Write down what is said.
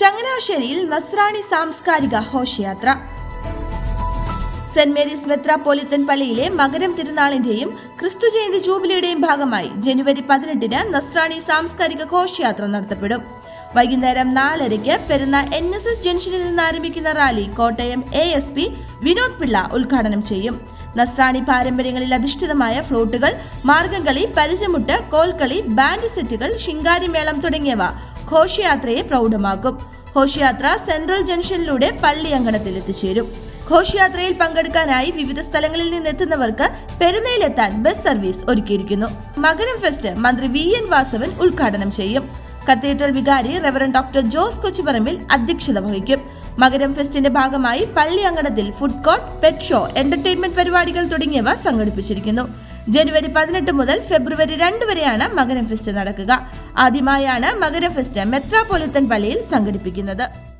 ചങ്ങനാശ്ശേരിയിൽ നസ്രാണി സാംസ്കാരിക ഘോഷയാത്ര. സെന്റ് മേരീസ് മെത്രാപ്പോലിത്തൻ പള്ളിയിലെ മകരം തിരുനാളിന്റെയും ക്രിസ്തു ജയന്തി ജൂബിലിയുടെയും ഭാഗമായി ജനുവരി പതിനെട്ടിന് നസ്രാണി സാംസ്കാരിക ഘോഷയാത്ര നടത്തപ്പെടും. വൈകുന്നേരം നാലരയ്ക്ക് പെരുന്ന എൻ എസ് എസ് ജംഗ്ഷനിൽ നിന്ന് ആരംഭിക്കുന്ന rally Kottayam A S P Vinod Pillai ഉദ്ഘാടനം ചെയ്യും. നസ്രാണി പാരമ്പര്യങ്ങളിൽ അധിഷ്ഠിതമായ ഫ്ലോട്ടുകൾ മാർഗംകളി പരിചമുട്ട് കോൽക്കളി ബാൻഡ് സെറ്റുകൾ ശിങ്കാരിമേളം തുടങ്ങിയവ ഘോഷയാത്രയെ പ്രൗഢമാക്കും. ഘോഷയാത്ര സെൻട്രൽ ജംഗ്ഷനിലൂടെ പള്ളി അങ്കണത്തിൽ എത്തിച്ചേരും ഘോഷയാത്രയിൽ പങ്കെടുക്കാനായി വിവിധ സ്ഥലങ്ങളിൽ നിന്നെത്തുന്നവർക്ക് പെരുന്നയിലെത്താൻ ബസ് സർവീസ് ഒരുക്കിയിരിക്കുന്നു. മകരം ഫെസ്റ്റ് മന്ത്രി വി എൻ വാസവൻ ഉദ്ഘാടനം ചെയ്യും. കത്തീഡ്രൽ വികാരി റെവറൻ ഡോക്ടർ ജോസ് കൊച്ചുപറമ്പിൽ അധ്യക്ഷത വഹിക്കും. മകരം ഫെസ്റ്റിന്റെ ഭാഗമായി പള്ളി അങ്കണത്തിൽ food court pet show entertainment പരിപാടികൾ തുടങ്ങിയവ സംഘടിപ്പിച്ചിരിക്കുന്നു. ജനുവരി പതിനെട്ട് മുതൽ ഫെബ്രുവരി രണ്ട് വരെയാണ് മകരം ഫെസ്റ്റ് നടക്കുക. ആദ്യമായാണ് മകരം ഫെസ്റ്റ് മെത്രാപോലിത്തൻ പള്ളിയിൽ സംഘടിപ്പിക്കുന്നത്.